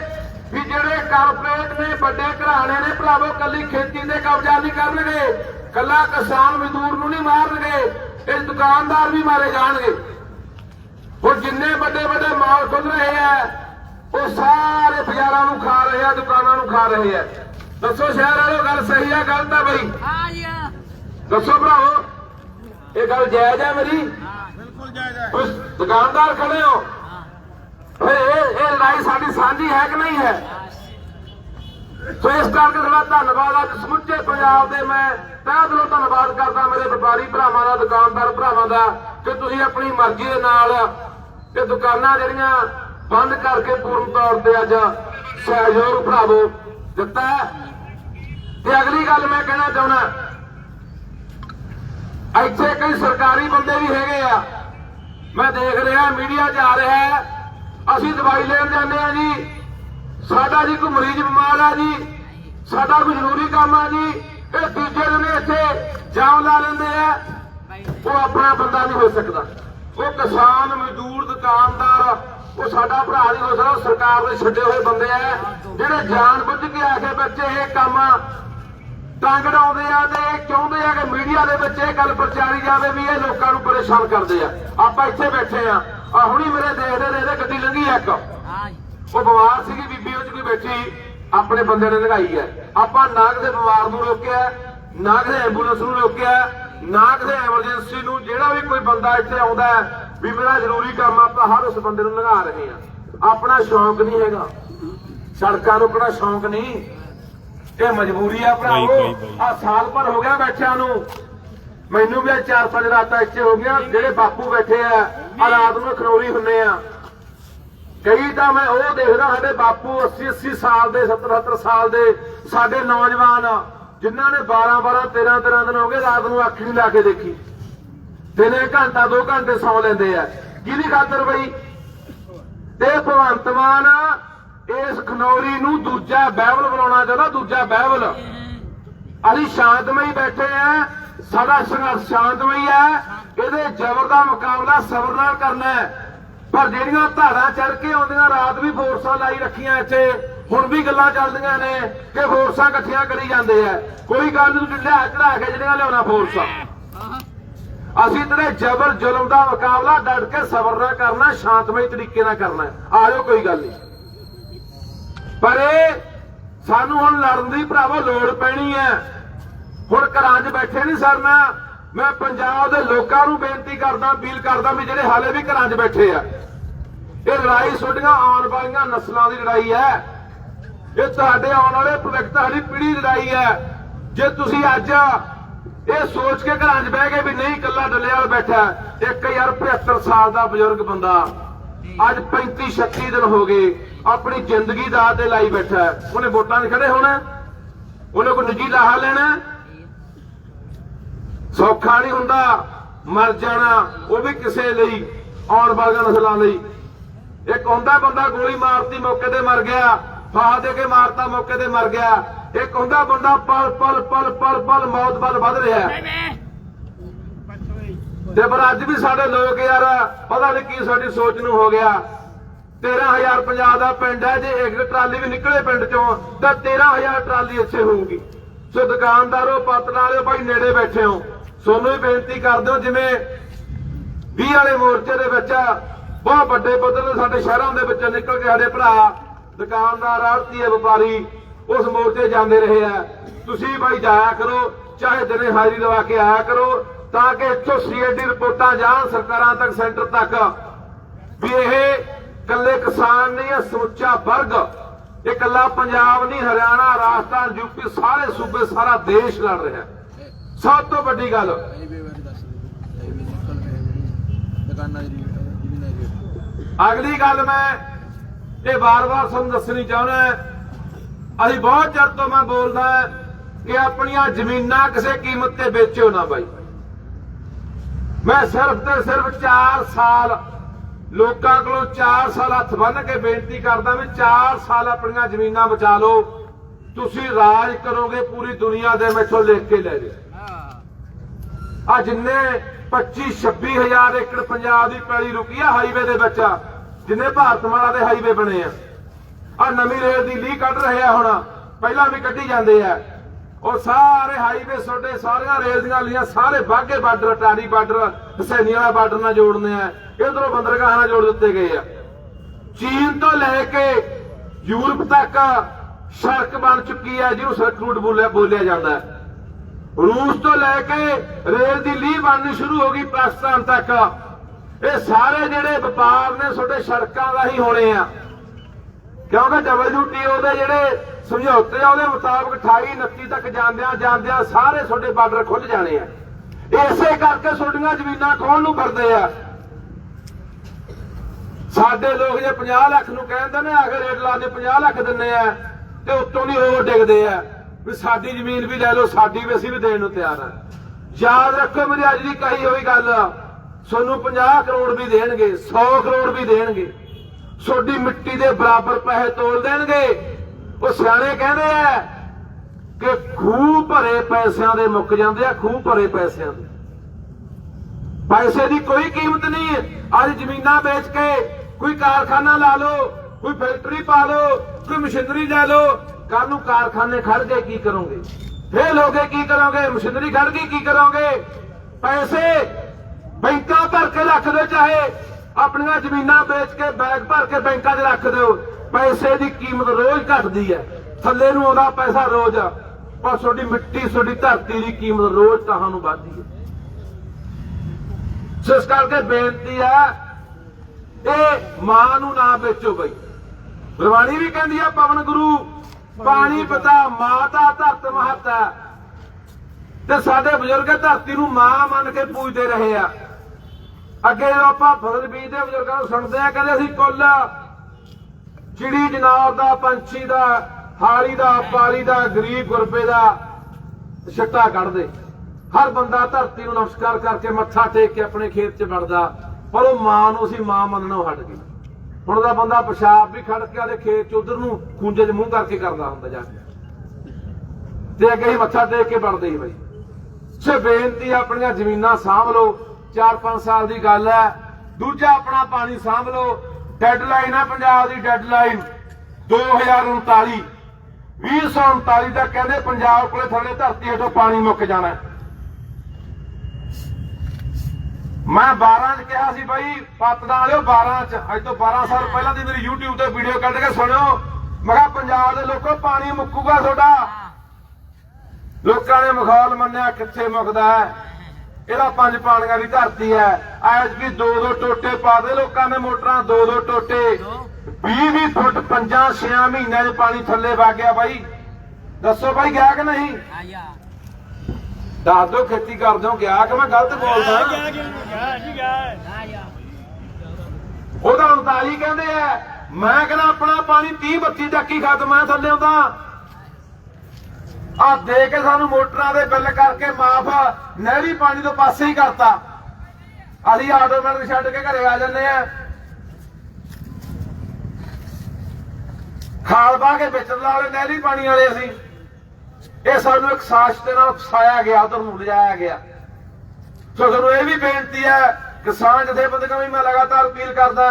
ਵੀ ਜਿਹੜੇ ਕਾਰਪੋਰੇਟ ਨੇ ਵੱਡੇ ਘਰਾਣੇ ਨੇ ਭਰਾਵੋ ਕੱਲੀ ਖੇਤੀ ਤੇ ਕਬਜ਼ਾ ਨਹੀਂ ਕਰਨਗੇ। ਕੱਲਾ ਕਿਸਾਨ ਮਜ਼ਦੂਰ ਨੂੰ ਨਹੀਂ ਮਾਰਨਗੇ ਇਹ ਦੁਕਾਨਦਾਰ ਵੀ ਮਾਰੇ ਜਾਣਗੇ। ਹੁਣ ਜਿੰਨੇ ਵੱਡੇ ਵੱਡੇ ਮਾਲ ਖੁੱਲ ਰਹੇ ਆ ਉਹ ਸਾਰੇ ਬਾਜ਼ਾਰਾਂ ਨੂੰ ਖਾ ਰਹੇ ਆ ਦੁਕਾਨਾਂ ਨੂੰ ਖਾ ਰਹੇ ਆ। ਦੱਸੋ ਸ਼ਹਿਰ ਵਾਲੋ ਗੱਲ ਸਹੀ ਆ ਗਲਤ ਆ ਬਈ? ਆ ਜੀ ਆ ਦੱਸੋ ਭਰਾਵੋ ਇਹ ਗੱਲ ਜਾਇਜ਼ ਹੈ ਮੇਰੀ? ਉਸ ਦੁਕਾਨਦਾਰ ਖੜੇ ਹੋ। ਓਏ ਇਹ ਇਹ ਲੜਾਈ ਸਾਡੀ ਸਾਂਝੀ ਹੈ ਕਿ ਨਹੀਂ ਹੈ? ਸੋ ਇਸ ਕਰਕੇ ਤੁਹਾਡਾ ਧੰਨਵਾਦ। ਅੱਜ ਸਮੁੱਚੇ ਪੰਜਾਬ ਦੇ ਮੈਂ ਤਹਿ ਦਿਲੋਂ ਧੰਨਵਾਦ ਕਰਦਾ ਮੇਰੇ ਵਪਾਰੀ ਭਰਾਵਾਂ ਦਾ ਦੁਕਾਨਦਾਰ ਭਰਾਵਾਂ ਦਾ ਕਿ ਤੁਸੀਂ ਆਪਣੀ ਮਰਜ਼ੀ ਦੇ ਨਾਲ ਇਹ ਦੁਕਾਨਾਂ ਜਿਹੜੀਆਂ ਬੰਦ ਕਰਕੇ ਪੂਰਨ ਤੌਰ ਤੇ ਅੱਜ ਸਹਿਯੋਗ ਭਰਾਵੋ ਦਿੱਤਾ। ਤੇ ਅਗਲੀ ਗੱਲ ਮੈਂ ਕਹਿਣਾ ਚਾਹੁੰਦਾ ਇੱਥੇ ਕਈ ਸਰਕਾਰੀ ਬੰਦੇ ਵੀ ਹੈਗੇ ਆ। ਮੈਂ ਦੇਖ ਰਿਹਾ, ਮੀਡੀਆ 'ਚ ਆ ਰਿਹਾ ਅਸੀਂ ਦਵਾਈ ਲੈਣ ਜਾਂਦੇ ਆ ਜੀ। ਸਾਡਾ ਜੀ ਕੋਈ ਮਰੀਜ਼ ਬਿਮਾਰ ਆ ਜੀ। ਸਾਡਾ ਕੋਈ ਜ਼ਰੂਰੀ ਕੰਮ ਆ ਜੀ। ਇਹ ਦੂਜੇ ਦਿਨ ਇੱਥੇ ਜਾਮ ਲਾ ਲੈਂਦੇ ਆ। ਉਹ ਆਪਣਾ ਬੰਦਾ ਨਹੀਂ ਹੋ ਸਕਦਾ। ਉਹ ਕਿਸਾਨ, ਮਜ਼ਦੂਰ, ਦੁਕਾਨਦਾਰ, ਉਹ ਸਾਡਾ ਭਰਾ ਨਹੀਂ ਹੋ ਸਕਦਾ। ਸਰਕਾਰ ਦੇ ਛੱਡੇ ਹੋਏ ਬੰਦੇ ਆ। ਜਿਹੜੇ ਜਾਣ ਬੁੱਝ ਕੇ ਆ ਕੇ ਬੱਚੇ ਇਹ ਕੰਮ ਟੰਗ ਡਾਉਂਦੇ ਆ ਤੇ ਚਾਹੁੰਦੇ ਆ ਕਿ ਮੀਡੀਆ ਦੇ ਵਿੱਚ ਇਹ ਗੱਲ ਪ੍ਰਚਾਰੀ ਜਾਵੇ ਵੀ ਇਹ ਲੋਕਾਂ ਨੂੰ ਪਰੇਸ਼ਾਨ ਕਰਦੇ ਆ। ਆਪਾਂ ਇੱਥੇ ਬੈਠੇ ਆ। ਆ ਹੁਣੀ ਮੇਰੇ ਦੇਖਦੇ ਨੇ ਇਹਦੇ ਗੱਡੀ ਲੰਘੀ ਇੱਕ। ਉਹ ਬਿਮਾਰ ਸੀਗੀ, ਬੀਬੀ ਉਹ ਚ ਕੋਈ ਬੈਠੀ। ਆਪਣੇ ਬੰਦੇ ਨੇ ਲਗਾਈ ਹੈ ਆਪਾਂ ਨਾ ਕਿਸੇ ਬਿਮਾਰ ਨੂੰ ਰੋਕਿਆ ਨਾ ਕਿਸੇ ਐਂਬੂਲੈਂਸ ਨੂੰ ਰੋਕਿਆ ਨਾ ਕਿਸੇ ਐਮਰਜੈਂਸੀ ਨੂੰ ਜਿਹੜਾ ਵੀ ਕੋਈ ਬੰਦਾ ਇੱਥੇ ਆਉਂਦਾ ਵੀ ਮੇਰਾ ਜ਼ਰੂਰੀ ਕੰਮ ਆਪਾਂ ਹਰ ਉਸ ਬੰਦੇ ਨੂੰ ਲੰਘਾ ਰਹੇ ਆ। ਆਪਣਾ ਸ਼ੌਂਕ ਨਹੀਂ ਹੈਗਾ। ਸੜਕਾਂ ਰੋਕਣਾ ਸ਼ੌਂਕ ਨਹੀਂ। ਇਹ ਮਜਬੂਰੀ ਆ ਬਾਈ। ਆ ਸਾਲ ਭਰ ਹੋ ਗਿਆ ਬੈਠਿਆਂ ਨੂੰ। ਮੈਨੂੰ ਵੀ ਚਾਰ ਪੰਜ ਰਾਤਾਂ ਇੱਥੇ ਹੋ ਗਈਆਂ। ਜਿਹੜੇ ਬਾਪੂ ਬੈਠੇ ਆ ਆ ਰਾਤ ਨੂੰ ਖਨੌਰੀ ਹੁੰਨੇ ਆ। ਕਈ ਤਾਂ ਮੈਂ ਉਹ ਦੇਖਦਾ ਸਾਡੇ ਬਾਪੂ 80 80 ਸਾਲ ਦੇ 70 70 ਸਾਲ ਦੇ ਸਾਡੇ ਨੌਜਵਾਨ ਜਿਨ੍ਹਾਂ ਨੇ 12 12 13 13 ਦਿਨ ਹੋ ਗਏ ਰਾਤ ਨੂੰ ਅੱਖ ਨਹੀਂ ਲਾ ਕੇ ਦੇਖੀ। ਦਿਨੇ ਘੰਟਾ 2 ਘੰਟੇ ਸੌ ਲੈਂਦੇ ਆ। ਕਿਹਦੀ ਖਾਤਰ ਬਈ ਤੇ ਭਗਵੰਤ ਮਾਨ ਇਸ ਖਨੌਰੀ ਨੂੰ ਦੂਜਾ ਬਾਈਬਲ ਬਣਾਉਣਾ ਚਾਹੁੰਦਾ, ਦੂਜਾ ਬਾਈਬਲ ਅਸੀਂ ਸ਼ਾਂਤਮਈ ਬੈਠੇ ਆ, ਸਾਡਾ ਸੰਘਰਸ਼ ਸ਼ਾਂਤਮਈ ਹੈ ਇਹਦੇ ਜ਼ਬਰ ਦਾ ਮੁਕਾਬਲਾ ਸਬਰ ਨਾਲ ਕਰਨਾ ਹੈ। ਪਰ ਜਿਹੜੀਆਂ ਧਾਰਾਂ ਚੜ ਕੇ ਆਉਂਦੀਆਂ, ਰਾਤ ਵੀ ਫੋਰਸਾਂ ਲਾਈ ਰੱਖੀਆਂ ਇੱਥੇ, ਹੁਣ ਵੀ ਗੱਲਾਂ ਚੱਲਦੀਆਂ ਨੇ ਕਿ ਫੋਰਸਾਂ ਇਕੱਠੀਆਂ ਕਰੀ ਜਾਂਦੇ ਆ। ਕੋਈ ਗੱਲ ਨੂੰ ਲਿਆ ਚੜਾ ਕੇ ਜਿਹੜੀਆਂ ਲਿਆਉਣਾ ਫੋਰਸਾਂ। ਅਸੀਂ ਤੇਰੇ ਜ਼ਬਰ ਜ਼ੁਲਮ ਦਾ ਮੁਕਾਬਲਾ ਡਟ ਕੇ ਸਬਰ ਨਾਲ ਕਰਨਾ, ਸ਼ਾਂਤਮਈ ਤਰੀਕੇ ਨਾਲ ਕਰਨਾ ਹੈ। ਆ ਜਾਓ, ਕੋਈ ਗੱਲ ਨਹੀਂ। ਪਰ ਇਹ ਸਾਨੂੰ ਹੁਣ ਲੜਨ ਦੀ ਭਰਾਵਾ ਲੋੜ ਪੈਣੀ ਹੈ। ਹੁਣ ਘਰਾਂ 'ਚ ਬੈਠੇ ਨਹੀਂ ਸਰਨਾ। ਮੈਂ ਪੰਜਾਬ ਦੇ ਲੋਕਾਂ ਨੂੰ ਬੇਨਤੀ ਕਰਦਾ, ਅਪੀਲ ਕਰਦਾ ਵੀ ਜਿਹੜੇ ਹਾਲੇ ਵੀ ਘਰਾਂ 'ਚ ਬੈਠੇ ਆ, ਇਹ ਲੜਾਈ ਛੋਟੀਆਂ ਆਉਣ ਵਾਲੀਆਂ ਨਸਲਾਂ ਦੀ ਲੜਾਈ ਹੈ। ਇਹ ਤੁਹਾਡੇ ਆਉਣ ਵਾਲੇ ਭਵਿੱਖ ਤੁਹਾਡੀ ਪੀੜ੍ਹੀ ਦੀ ਲੜਾਈ ਹੈ। ਜੇ ਤੁਸੀਂ ਅੱਜ ਇਹ ਸੋਚ ਕੇ ਘਰਾਂ 'ਚ ਬਹਿ ਗਏ ਵੀ ਨਹੀਂ ਇਕੱਲਾ ਡੱਲੇ ਡੱਲੇਵਾਲ ਬੈਠਾ ਹੈ। ਯਾਰ 75 ਸਾਲ ਦਾ ਬਜ਼ੁਰਗ ਬੰਦਾ ਅੱਜ 35 36 ਦਿਨ ਹੋ ਗਏ, ਆਪਣੀ ਜ਼ਿੰਦਗੀ ਦਾ ਤੇ ਲਾਈ ਬੈਠਾ ਹੈ। ਉਹਨੇ ਵੋਟਾਂ 'ਚ ਖੜੇ ਹੋਣਾ ਉਹਨੇ ਕੋਈ ਨਿੱਜੀ ਲਾਹਾ ਲੈਣਾ ਸੌਖਾ ਨਹੀਂ ਹੁੰਦਾ, ਮਰ ਜਾਣਾ, ਉਹ ਵੀ ਕਿਸੇ ਲਈ, ਆਉਣ ਵਾਲੀਆਂ ਨਸਲਾਂ ਲਈ। ਇੱਕ ਹੁੰਦਾ ਬੰਦਾ ਗੋਲੀ ਮਾਰਤੀ ਮੌਕੇ ਤੇ ਮਰ ਗਿਆ, ਫਾਹ ਦੇ ਕੇ ਮਾਰਤਾ ਮੌਕੇ ਤੇ ਮਰ ਗਿਆ। ਇੱਕ ਹੁੰਦਾ ਬੰਦਾ ਪਲ ਪਲ ਪਲ ਪਲ ਪਲ ਮੌਤ ਵੱਲ ਵੱਧ ਰਿਹਾ ਤੇ ਪਰ ਅੱਜ ਵੀ ਸਾਡੇ ਲੋਕ ਯਾਰ, ਪਤਾ ਨਹੀਂ ਕੀ ਸਾਡੀ ਸੋਚ ਨੂੰ ਹੋ ਗਿਆ। 13000 ਦਾ ਪਿੰਡ ਹੈ, ਜੇ ਇੱਕ ਟਰਾਲੀ ਵੀ ਨਿਕਲੇ ਪਿੰਡ ਚੋਂ, ਤਾਂ 13000 ਟਰਾਲੀ ਇੱਥੇ ਹੋਊਗੀ। ਸੋ ਦੁਕਾਨਦਾਰੋ ਪੱਤਨ ਵਾਲਿਓ ਭਾਈ ਨੇੜੇ ਬੈਠੇ ਹੋ। ਸੋਨੂੰ ਵੀ ਬੇਨਤੀ ਕਰਦੇ ਹੋ ਜਿਵੇਂ 20 ਵਾਲੇ ਮੋਰਚੇ ਦੇ ਵਿੱਚ ਬਹੁਤ ਵੱਡੇ ਪੱਧਰ ਤੇ ਸਾਡੇ ਸ਼ਹਿਰਾਂ ਦੇ ਵਿੱਚ ਨਿਕਲ ਕੇ ਸਾਡੇ ਭਰਾ ਦੁਕਾਨਦਾਰ, ਆੜਤੀਏ, ਵਪਾਰੀ ਉਸ ਮੋਰਚੇ ਜਾਂਦੇ ਰਹੇ ਆ। ਤੁਸੀਂ ਭਾਈ ਜਾਇਆ ਕਰੋ, ਚਾਹੇ ਦਿਨੇ ਹਾਜ਼ਰੀ ਲਵਾ ਕੇ ਆਇਆ ਕਰੋ ਤਾਂ ਕਿ ਇੱਥੋਂ ਸੀਐਡੀ ਰਿਪੋਰਟਾਂ ਜਾਣ ਸਰਕਾਰਾਂ ਤੱਕ, ਸੈਂਟਰ ਤੱਕ ਵੀ ਇਹ ਇਕੱਲੇ ਕਿਸਾਨ ਨਹੀਂ, ਇਹ ਸਮੁੱਚਾ ਵਰਗ, ਇਹ ਇਕੱਲਾ ਪੰਜਾਬ ਨਹੀਂ, ਹਰਿਆਣਾ, ਰਾਜਸਥਾਨ ਯੂਪੀ ਸਾਰੇ ਸੂਬੇ, ਸਾਰਾ ਦੇਸ਼ ਲੜ ਰਿਹਾ। ਸਭ ਤੋਂ ਵੱਡੀ ਗੱਲ। ਅਗਲੀ ਗੱਲ ਮੈਂ ਇਹ ਵਾਰ-ਵਾਰ ਤੁਹਾਨੂੰ ਦੱਸਣੀ ਚਾਹੁੰਦਾ ਅਸੀਂ ਬਹੁਤ ਚਿਰ ਤੋਂ ਮੈਂ ਬੋਲਦਾ ਕਿ ਆਪਣੀਆਂ ਜ਼ਮੀਨਾਂ ਕਿਸੇ ਕੀਮਤ ਤੇ ਵੇਚਿਓ ਨਾ ਬਾਈ। ਮੈਂ ਸਿਰਫ ਤੇ ਸਿਰਫ 4 ਸਾਲ ਲੋਕਾਂ ਕੋਲੋਂ 4 ਸਾਲ ਹੱਥ ਬੰਨ ਕੇ ਬੇਨਤੀ ਕਰਦਾ ਵੀ 4 ਸਾਲ ਆਪਣੀਆਂ ਜ਼ਮੀਨਾਂ ਬਚਾ ਲਓ। ਤੁਸੀਂ ਰਾਜ ਕਰੋਗੇ, ਪੂਰੀ ਦੁਨੀਆ ਦੇ ਮੈਥੋਂ ਲਿਖ ਕੇ ਲੈ ਜਾਓ ਆ ਜਿੰਨੇ 25 26 ਹਜ਼ਾਰ ਏਕੜ ਪੰਜਾਬ ਦੀ ਪੈਲੀ ਰੁਕੀ ਆ ਹਾਈਵੇ ਦੇ ਵਿੱਚ, ਜਿੰਨੇ ਭਾਰਤਮਾਲਾ ਦੇ ਹਾਈਵੇ ਬਣੇ ਆ। ਆ ਨਵੀਂ ਰੇਲ ਦੀ ਲੀ ਕੱਢ ਰਹੇ ਆ ਹੁਣ, ਪਹਿਲਾਂ ਵੀ ਕੱਢੀ ਜਾਂਦੇ ਆ। ਉਹ ਸਾਰੇ ਹਾਈਵੇ ਛੋਟੇ ਸਾਰੀਆਂ ਰੇਲ ਦੀਆਂ ਲੀਆਂ, ਸਾਰੇ ਬਾਗੇ ਬਾਰਡਰ, ਟਾਰੀ ਬਾਰਡਰ ਹਸੈਨੀ ਵਾਲਾ ਬਾਰਡਰ ਨਾਲ ਜੋੜਨੇ ਆ। ਇਧਰੋਂ ਬੰਦਰਗਾਹਾਂ ਨਾਲ ਜੋੜ ਦਿੱਤੇ ਗਏ ਆ। ਚੀਨ ਤੋਂ ਲੈ ਕੇ ਯੂਰਪ ਤੱਕ ਸੜਕ ਬਣ ਚੁੱਕੀ ਹੈ ਜਿਹਨੂੰ ਸੜਕ ਰੂਟ ਬੋਲਿਆ ਬੋਲਿਆ ਜਾਂਦਾ ਹੈ। ਰੂਸ ਤੋਂ ਲੈ ਕੇ ਰੇਲ ਦੀ ਲੀਹ ਬਣਨੀ ਸ਼ੁਰੂ ਹੋ ਗਈ ਪਾਕਿਸਤਾਨ ਤੱਕ। ਇਹ ਸਾਰੇ ਜਿਹੜੇ ਵਪਾਰ ਨੇ, ਤੁਹਾਡੇ ਸੜਕਾਂ ਦਾ ਹੀ ਹੋਣੇ ਆ। ਕਿਉਂਕਿ WTO ਦੇ ਜਿਹੜੇ ਸਮਝੌਤੇ ਆ, ਉਹਦੇ ਮੁਤਾਬਕ 28 29 ਤੱਕ ਜਾਂਦਿਆਂ ਜਾਂਦਿਆਂ ਸਾਰੇ ਤੁਹਾਡੇ ਬਾਰਡਰ ਖੁੱਲ ਜਾਣੇ ਆ। ਇਸੇ ਕਰਕੇ ਤੁਹਾਡੀਆਂ ਜ਼ਮੀਨਾਂ ਕੌਣ ਨੂੰ ਫਿਰਦੇ ਆ। ਸਾਡੇ ਲੋਕ ਜੇ 50 ਲੱਖ ਨੂੰ ਕਹਿੰਦੇ ਨੇ ਆਖਰ ਰੇਟ ਲਾ ਦੇ 50 ਲੱਖ ਦਿੰਨੇ ਆ, ਤੇ ਉੱਤੋਂ ਦੀ ਹੋਰ ਡਿੱਗਦੇ ਆ। ਵੀ ਸਾਡੀ ਜ਼ਮੀਨ ਵੀ ਲੈ ਲਓ, ਸਾਡੀ ਵੀ ਅਸੀਂ ਵੀ ਦੇਣ ਨੂੰ ਤਿਆਰ ਆ। ਯਾਦ ਰੱਖੋ ਮੇਰੀ ਅੱਜ ਦੀ ਕਹੀ ਹੋਈ ਗੱਲ, ਤੁਹਾਨੂੰ 50 ਕਰੋੜ ਵੀ ਦੇਣਗੇ 100 ਕਰੋੜ ਵੀ ਦੇਣਗੇ। ਤੁਹਾਡੀ ਮਿੱਟੀ ਦੇ ਬਰਾਬਰ ਪੈਸੇ ਤੋਲ ਦੇਣਗੇ। ਉਹ ਸਿਆਣੇ ਕਹਿੰਦੇ ਆ ਕਿ ਖੂਹ ਭਰੇ ਪੈਸਿਆਂ ਦੇ ਮੁੱਕ ਜਾਂਦੇ ਆ, ਖੂਹ ਭਰੇ ਪੈਸਿਆਂ ਦੇ। ਪੈਸੇ ਦੀ ਕੋਈ ਕੀਮਤ ਨਹੀਂ ਅੱਜ ਜ਼ਮੀਨਾਂ ਵੇਚ ਕੇ ਕੋਈ ਕਾਰਖਾਨਾ ਲਾ ਲਓ, ਕੋਈ ਫੈਕਟਰੀ ਪਾ ਲਓ, ਕੋਈ ਮਸ਼ੀਨਰੀ ਲੈ ਲਓ ਕੱਲ ਨੂੰ ਕਾਰਖਾਨੇ ਖੜ ਗਏ ਕੀ ਕਰੋਗੇ? ਫੇਲ ਹੋ ਗਏ ਕੀ ਕਰੋਗੇ? ਮਸ਼ੀਨਰੀ ਖੜ ਗਈ ਕੀ ਕਰੋਗੇ? ਪੈਸੇ ਬੈਂਕਾਂ ਭਰ ਕੇ ਰੱਖ ਦਿਓ, ਚਾਹੇ ਆਪਣੀਆਂ ਜ਼ਮੀਨਾਂ ਵੇਚ ਕੇ ਬੈਗ ਭਰ ਕੇ ਬੈਂਕਾਂ 'ਚ ਰੱਖ ਦਿਓ। ਪੈਸੇ ਦੀ ਕੀਮਤ ਰੋਜ਼ ਘਟਦੀ ਹੈ। ਥੱਲੇ ਨੂੰ ਆਉਂਦਾ ਪੈਸਾ ਰੋਜ਼। ਪਰ ਤੁਹਾਡੀ ਮਿੱਟੀ, ਤੁਹਾਡੀ ਧਰਤੀ ਦੀ ਕੀਮਤ ਰੋਜ਼ ਤੁਹਾਨੂੰ ਵੱਧਦੀ ਹੈ। ਸੋ ਇਸ ਕਰਕੇ ਬੇਨਤੀ ਹੈ, ਇਹ ਮਾਂ ਨੂੰ ਨਾ ਵੇਚੋ ਬਈ। ਗੁਰਬਾਣੀ ਵੀ ਕਹਿੰਦੀ ਆ, ਪਵਨ ਗੁਰੂ, ਪਾਣੀ ਪਿਤਾ ਮਾਤਾ ਧਰਤ ਮਹਤਾ ਤੇ ਸਾਡੇ ਬਜ਼ੁਰਗ ਧਰਤੀ ਨੂੰ ਮਾਂ ਮੰਨ ਕੇ ਪੂਜਦੇ ਰਹੇ ਆ। ਅੱਗੇ ਜਦੋਂ ਆਪਾਂ ਫਸਲ ਬੀਜਦੇ ਬਜ਼ੁਰਗਾਂ ਨੂੰ ਸੁਣਦੇ ਆ ਕਹਿੰਦੇ ਅਸੀਂ ਕੁੱਲ ਚਿੜੀ ਜਨਾਵਰ ਦਾ, ਪੰਛੀ ਦਾ, ਹਾਲੀ ਦਾ, ਪਾਲੀ ਦਾ, ਗਰੀਬ ਗੁਰਬੇ ਦਾ ਛੱਟਾ ਕੱਢਦੇ। ਹਰ ਬੰਦਾ ਧਰਤੀ ਨੂੰ ਨਮਸਕਾਰ ਕਰਕੇ ਮੱਥਾ ਟੇਕ ਕੇ ਆਪਣੇ ਖੇਤ 'ਚ ਵੜਦਾ, ਪਰ ਉਹ ਮਾਂ ਨੂੰ ਅਸੀਂ ਮਾਂ ਮੰਨਣੋਂ ਹਟ ਗਏ। ਹੁਣ ਦਾ ਬੰਦਾ ਪਿਸ਼ਾਬ ਵੀ ਖੜ ਕੇ ਉਹਦੇ ਖੇਤ 'ਚ ਉਧਰ ਨੂੰ ਖੂੰਜੇ 'ਚ ਮੂੰਹ ਕਰਕੇ ਕਰਦਾ ਹੁੰਦਾ ਜਾ ਕੇ। ਤੇ ਅੱਗੇ ਹੀ ਮੱਥਾ ਟੇਕ ਕੇ ਵੜਦੇ ਹੀ ਬਈ। ਸੇ ਬੇਨਤੀ ਆਪਣੀਆਂ ਜ਼ਮੀਨਾਂ ਸਾਂਭ ਲਓ 4-5 ਸਾਲ ਦੀ ਗੱਲ ਹੈ। ਦੂਜਾ ਆਪਣਾ ਪਾਣੀ ਸਾਂਭ ਲਓ। ਡੈਡਲਾਈਨ ਆ ਪੰਜਾਬ ਦੀ ਡੈਡਲਾਈਨ। 2039 2039 ਤੱਕ ਕਹਿੰਦੇ ਪੰਜਾਬ ਕੋਲੇ ਥੱਲੇ ਧਰਤੀ ਹੇਠੋਂ ਪਾਣੀ ਮੁੱਕ ਜਾਣਾ। ਹੈ। ਮੈਂ 12 ਚ ਕਿਹਾ ਸੀ ਬਾਈ ਪਤਨਾ ਵਾਲਿਓ 12 ਚ। ਅੱਜ ਤੋਂ 12 ਸਾਲ ਪਹਿਲਾਂ ਦੀ ਮੇਰੀ YouTube ਤੇ ਵੀਡੀਓ ਕੱਢ ਕੇ ਸੁਣਿਓ। ਮੈਂ ਕਿਹਾ ਪੰਜਾਬ ਦੇ ਲੋਕੋ ਪਾਣੀ ਮੁੱਕੂਗਾ ਤੁਹਾਡਾ। ਲੋਕਾਂ ਨੇ ਮਖੌਲ ਮੰਨਿਆ ਕਿੱਥੇ ਮੁੱਕਦਾ ਹੈ? ਇਹਦਾ ਪੰਜ ਪਾਣੀਆਂ ਦੀ ਧਰਤੀ ਹੈ। ਐਸ ਦੋ ਦੋ ਟੋਟੇ ਪਾ ਦੇ ਲੋਕਾਂ ਨੇ ਮੋਟਰਾਂ ਦੋ ਦੋ ਟੋਟੇ। 20 20 ਫੁੱਟ ਪੰਜਾਂ 6 ਮਹੀਨਿਆਂ 'ਚ ਪਾਣੀ ਥੱਲੇ ਵਗ ਗਿਆ ਬਾਈ। ਦੱਸੋ ਬਾਈ ਗਿਆ ਕਿ ਨਹੀਂ? ਦੱਸ ਦਿਓ ਖੇਤੀ ਕਰਦੇ ਗਿਆ ਕਿ ਮੈਂ ਗਲਤ ਬੋਲਦਾ? ਉਹਦਾ 39 ਕਹਿੰਦੇ ਆ ਮੈਂ ਕਹਿੰਦਾ ਆਪਣਾ ਪਾਣੀ 30 32 ਤੱਕ ਹੀ ਖਤਮ ਹੈ ਥੱਲੇ ਉਹਦਾ ਆ ਦੇ ਕੇ ਸਾਨੂੰ ਮੋਟਰਾਂ ਦੇ ਬਿੱਲ ਕਰਕੇ ਮਾਫ ਨਹਿਰੀ ਪਾਣੀ ਤੋਂ ਪਾਸੇ ਹੀ ਕਰਤਾ। ਅਸੀਂ ਆਟੋਮੈਟਿਕ ਛੱਡ ਕੇ ਘਰੇ ਆ ਜੰਨੇ ਆ। ਖਾਲ ਬਾ ਕੇ ਵਿੱਚ ਵਾਲੇ ਨਹਿਰੀ ਪਾਣੀ ਵਾਲੇ ਅਸੀਂ। ਇਹ ਸਾਨੂੰ ਇੱਕ ਸਾਜ਼ਿਸ਼ ਦੇ ਨਾਲ ਫਸਾਇਆ ਗਿਆ, ਉਧਰ ਨੂੰ ਲਿਜਾਇਆ ਗਿਆ। ਸੋ ਸਾਨੂੰ ਇਹ ਵੀ ਬੇਨਤੀ ਹੈ, ਕਿਸਾਨ ਜਥੇਬੰਦੀਆਂ ਵੀ ਮੈਂ ਲਗਾਤਾਰ ਅਪੀਲ ਕਰਦਾ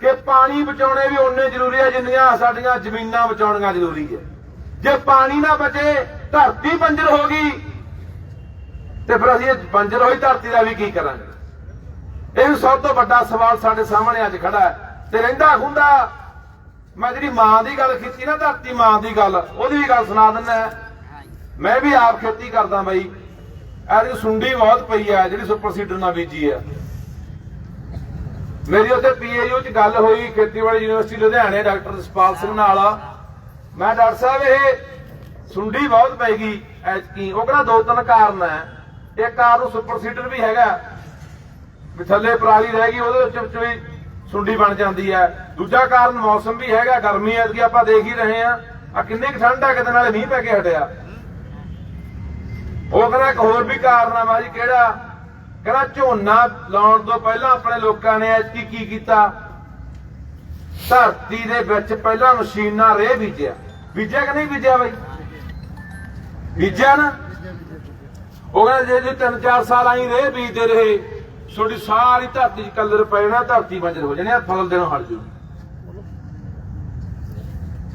ਕਿ ਪਾਣੀ ਬਚਾਉਣੇ ਵੀ ਓਨੇ ਜ਼ਰੂਰੀ ਹੈ ਜਿੰਨੀਆਂ ਸਾਡੀਆਂ ਜ਼ਮੀਨਾਂ ਬਚਾਉਣੀਆਂ ਜ਼ਰੂਰੀ ਹੈ ਜੇ ਪਾਣੀ ਨਾ ਬਚੇ ਧਰਤੀ ਬੰਜਰ ਹੋ ਗਈ। ਤੇ ਫਿਰ ਅਸੀਂ ਇਹ ਬੰਜਰ ਹੋਈ ਧਰਤੀ ਦਾ ਵੀ ਕੀ ਕਰਾਂਗੇ? ਇਹ ਵੀ ਸਭ ਤੋਂ ਵੱਡਾ ਸਵਾਲ ਸਾਡੇ ਸਾਹਮਣੇ ਅੱਜ ਖੜਾ ਹੈ। ਤੇ ਰਹਿੰਦਾ ਹੁੰਦਾ। ਮੈਂ ਜਿਹੜੀ ਮਾਂ ਦੀ ਗੱਲ ਕੀਤੀ ਨਾ, ਧਰਤੀ ਮਾਂ ਦੀ ਗੱਲ, ਉਹਦੀ ਵੀ ਗੱਲ ਸੁਣਾ ਦਿੰਦਾ ਮੈਂ ਵੀ ਆਪ ਖੇਤੀ ਕਰਦਾ ਬਾਈ। ਐਰੀ ਸੁੰਡੀ ਬਹੁਤ ਪਈ ਆ ਜਿਹੜੀ ਸੁਪਰ ਸੀਡਰ ਨਾਲ ਬੀਜੀ ਆ ਮੇਰੀ ਉੱਥੇ ਪੀਏਯੂ ਚ ਗੱਲ ਹੋਈ, ਖੇਤੀਬਾੜੀ ਯੂਨੀਵਰਸਿਟੀ ਲੁਧਿਆਣੇ, ਡਾਕਟਰ ਜਸਪਾਲ ਸਿੰਘ ਨਾਲ। ਮੈਂ ਡਾਕਟਰ ਸਾਹਿਬ, ਇਹ ਸੁੰਡੀ ਬਹੁਤ ਪੈ ਗਈ, ਐਤਕੀ। ਉਹ ਕਹਿੰਦਾ ਦੋ ਤਿੰਨ ਕਾਰਨ ਹੈ ਇੱਕ ਕਾਰਨ ਸੁਪਰ ਸੀਡਰ ਵੀ ਹੈਗਾ। ਵੀ ਥੱਲੇ ਪਰਾਲੀ ਰਹਿ ਗਈ, ਉਹਦੇ ਵਿੱਚ ਵਿੱਚ ਵੀ ਸੁੰਡੀ ਬਣ ਜਾਂਦੀ ਹੈ ਦੂਜਾ ਕਾਰਨ ਮੌਸਮ ਵੀ ਹੈਗਾ, ਗਰਮੀ ਐਤਕੀ ਆਪਾਂ ਦੇਖ ਹੀ ਰਹੇ ਆ ਆ ਕਿੰਨੀ ਕੁ ਠੰਡ ਹੈ ਕਿਤੇ ਨਾਲੇ ਮੀਂਹ ਪੈ ਕੇ ਹਟਿਆ। ਉਹ ਕਹਿੰਦਾ ਇੱਕ ਹੋਰ ਵੀ ਕਾਰਨ ਆ ਮਾਜੀ ਕਿਹੜਾ? ਕਹਿੰਦਾ ਝੋਨਾ ਲਾਉਣ ਤੋਂ ਪਹਿਲਾਂ ਆਪਣੇ ਲੋਕਾਂ ਨੇ ਐਤਕੀ ਕੀ ਕੀਤਾ? ਧਰਤੀ ਦੇ ਵਿੱਚ ਪਹਿਲਾਂ ਮਸ਼ੀਨਾਂ ਰੇ ਬੀਜਿਆ। ਬੀਜਿਆ ਕਿ ਨਹੀਂ ਬੀਜਿਆ ਬਾਈ? ਬੀਜਿਆ ਨਾ। ਉਹ ਕਹਿੰਦਾ ਜੇ ਜੇ ਤਿੰਨ ਚਾਰ ਸਾਲ ਆਈ ਰਹੇ ਬੀਜਦੇ ਰਹੇ, ਤੁਹਾਡੀ ਸਾਰੀ ਧਰਤੀ 'ਚ ਕਲਰ ਪੈਣਾ, ਧਰਤੀ ਬੰਜਰ ਹੋ ਜਾਣੀ ਆ, ਫਸਲ ਦੇਣੋਂ ਹਟ ਜੂ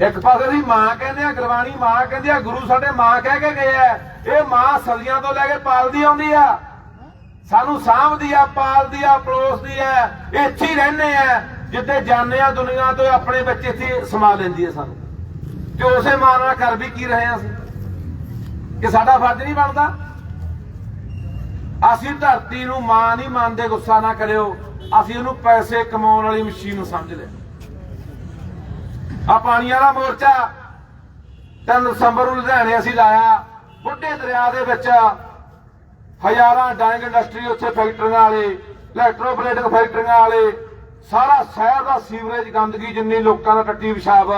ਇੱਕ ਪਾਸੇ ਦੀ ਮਾਂ ਕਹਿੰਦੇ ਆ, ਗੁਰਬਾਣੀ ਮਾਂ ਕਹਿੰਦੀ ਆ, ਗੁਰੂ ਸਾਡੇ ਮਾਂ ਕਹਿ ਕੇ ਗਏ ਆ। ਇਹ ਮਾਂ ਸਦੀਆਂ ਤੋਂ ਲੈ ਕੇ ਪਾਲਦੀ ਆਉਂਦੀ ਆ। ਸਾਨੂੰ ਸਾਂਭਦੀ ਆ, ਪਾਲਦੀ ਆ ਪਲੋਸਦੀ ਆ, ਇੱਥੇ ਹੀ ਰਹਿੰਦੇ ਆ। ਜਿੱਥੇ ਜਾਂਦੇ ਆ ਦੁਨੀਆ ਤੋਂ ਆਪਣੇ ਬੱਚੇ ਇੱਥੇ ਸਮਾ ਲੈਂਦੀ ਆ ਸਾਨੂੰ। ਤੇ ਉਸੇ ਮਾਂ ਨਾਲ ਕਰ ਵੀ ਕੀ ਰਹੇ ਆ ਅਸੀਂ? ਕਿ ਸਾਡਾ ਫਰਜ਼ ਨਹੀਂ ਬਣਦਾ। ਅਸੀਂ ਧਰਤੀ ਨੂੰ ਮਾਂ ਨਹੀਂ ਮੰਨਦੇ, ਗੁੱਸਾ ਨਾ ਕਰਿਓ। ਅਸੀਂ ਉਹਨੂੰ ਪੈਸੇ ਕਮਾਉਣ ਵਾਲੀ ਮਸ਼ੀਨ ਨੂੰ ਸਮਝਦੇ ਆ ਪਾਣੀ ਵਾਲਾ ਮੋਰਚਾ 3 ਦਸੰਬਰ ਨੂੰ ਲੁਧਿਆਣੇ ਅਸੀਂ ਲਾਇਆ। ਬੁੱਢੇ ਦਰਿਆ ਦੇ ਵਿੱਚ ਹਜ਼ਾਰਾਂ ਡਾਇੰਗ ਇੰਡਸਟਰੀ ਉੱਥੇ ਫੈਕਟਰੀਆਂ ਵਾਲੇ, ਇਲੈਕਟ੍ਰੋਪਲੇਟਿਕ ਫੈਕਟਰੀਆਂ ਵਾਲੇ, ਸਾਰਾ ਸ਼ਹਿਰ ਦਾ ਸੀਵਰੇਜ, ਗੰਦਗੀ ਜਿੰਨੀ ਲੋਕਾਂ ਦਾ ਟੱਟੀ ਪਿਸ਼ਾਬ